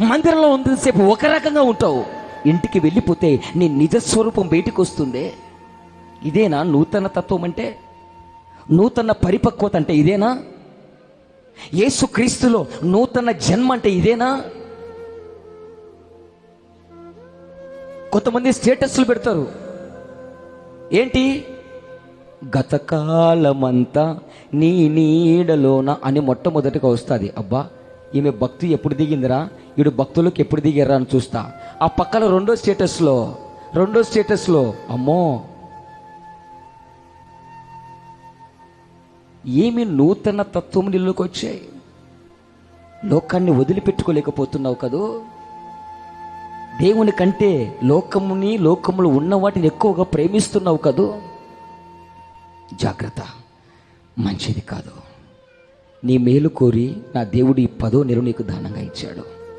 మందిరంలో ఉన్నంతసేపు ఒక రకంగా ఉంటావు. ఇంటికి వెళ్ళిపోతే నీ నిజ స్వరూపం బయటికి వస్తుందే. ఇదేనా నూతన తత్వం అంటే? నూతన పరిపక్వత అంటే ఇదేనా? ఏసుక్రీస్తులో నూతన జన్మ అంటే ఇదేనా? కొంతమంది స్టేటస్లు పెడతారు. ఏంటి? గతకాలమంతా నీ నీడలోన అని మొట్టమొదటిగా వస్తుంది. అబ్బా ఈమె భక్తి ఎప్పుడు దిగిందిరా? ఈడు భక్తులకు ఎప్పుడు దిగారా అని చూస్తా. ఆ పక్కన రెండో స్టేటస్లో రెండో స్టేటస్లో అమ్మో! ఏమి నూతన తత్వం నీళ్ళకి వచ్చాయి. లోకాన్ని వదిలిపెట్టుకోలేకపోతున్నావు కదూ? దేవుని కంటే లోకముని లోకములు ఉన్న వాటిని ఎక్కువగా ప్రేమిస్తున్నావు కదూ? జాగ్రత్త. మంచిది కాదు. నీ మేలు కోరి నా దేవుడు ఈ పదో నెల నీకు దానంగా ఇచ్చాడు.